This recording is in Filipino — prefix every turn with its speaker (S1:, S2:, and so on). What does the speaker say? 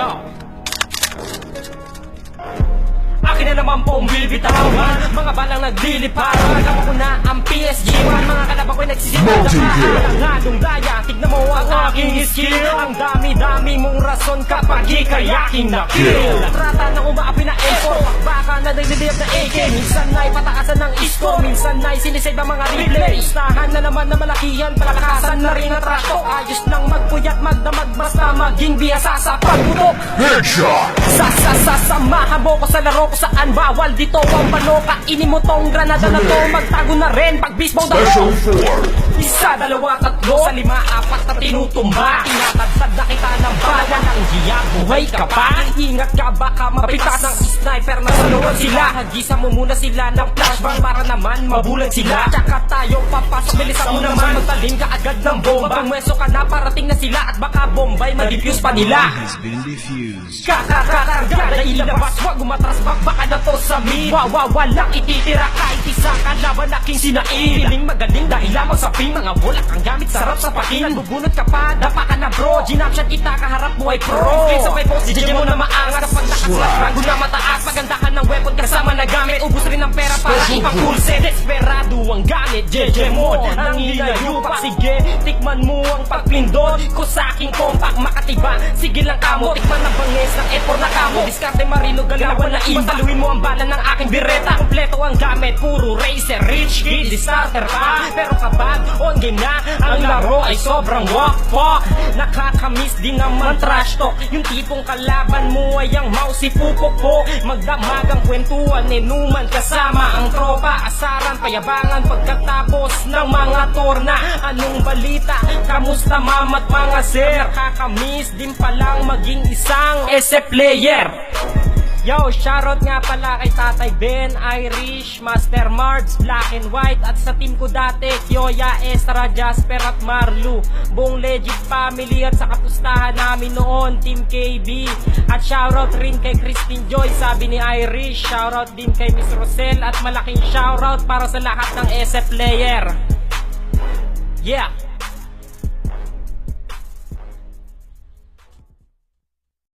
S1: Yo! Akin na naman pong bibitawan. Mga balang nagliliparan. Kama ko na ang PSG1 Mga kalabang ko'y nagsisipan Alangadong daya. Tignan mo ang aking skill. Ang dami-dami mong rason Kapag ikay aking na-kill Trata ng umaapi na M4 Baka na nagdidiyap na AK Minsan na'y pataasan ng isko Minsan na'y sinisave ang mga replay. Ustahan na naman na malakihan Palakasan na rin ang trato. Ayos lang magpuyat magdamag Basta maging biyasa sa pagbutok
S2: Headshot!
S1: sa sa sa samahan mo ko sa laro ko saan bawal. Dito ang panoka Ini mo tong granada na to. Magtago na rin pag bisbaw na
S2: Special Force!
S1: Isa, dalawa, tatlo. Sa lima, apat na tinutumba. Tinatadsad na kita ng bayan. Ang hiya, buhay ka pa. Ingat ka baka mapitas ng sniper. Na sa loob sila Hagisa mo muna sila ng flashbang Para naman mabulag sila. Tsaka tayo papasok Bilisan mo naman. Magtalim ka agad ng bomba. Pag mweso ka na parating na sila. At baka bombay madifuse pa nila. Kakakarga na ilabas. Huwag umatras Bakbaka na to sa min Wawa walang ititira Kahit isa. Kalaban aking sinain. Piling magaling dahil lamang sa ping. Mga bulak ang gamit Sarap sa pakin Nagbubunot ka pa. Dapa ka na bro. Ginapshot kita Kaharap mo ay pro. Click sa may post DJ mo na maangas. Kapag nakaslap Bago na mataas Kasama na gamit. Ubus rin ang pera Para ipang set Desperado ang gamit. JJ mode Ang ilayo pa Sige Tikman mo ang pagplindot Ko sa aking compact Makatiba. Sige lang kamo. Tikman ang bangis ng F4 na kamo. Diskarte marino Galawan na iba. Taluin mo ang bala ng aking bireta. Kompleto ang gamit Puro racer Rich kid Di starter pa. Pero kapag on game na. Ang laro ay sobrang walk fuck Nakakamiss din naman trash talk. Yung tipong kalaban mo ay ang mouse si pupok po Magdamagang kwentuhan Inuman kasama ang tropa. Asaran, payabangan Pagkatapos ng mga torna Anong balita? Kamusta mamat mga sir? Nakakamiss din palang maging isang SF player. Yo, shoutout nga pala kay Tatay Ben, Irish, Master Mards, Black and White At sa team ko dati, Kyoya, Estra, Jasper at Marlu Buong legit family at sa kapustahan namin noon, Team KB At shoutout rin kay Christine Joy, sabi ni Irish. Shoutout din kay Miss Rosel at malaking shoutout para sa lahat ng SF player Yeah!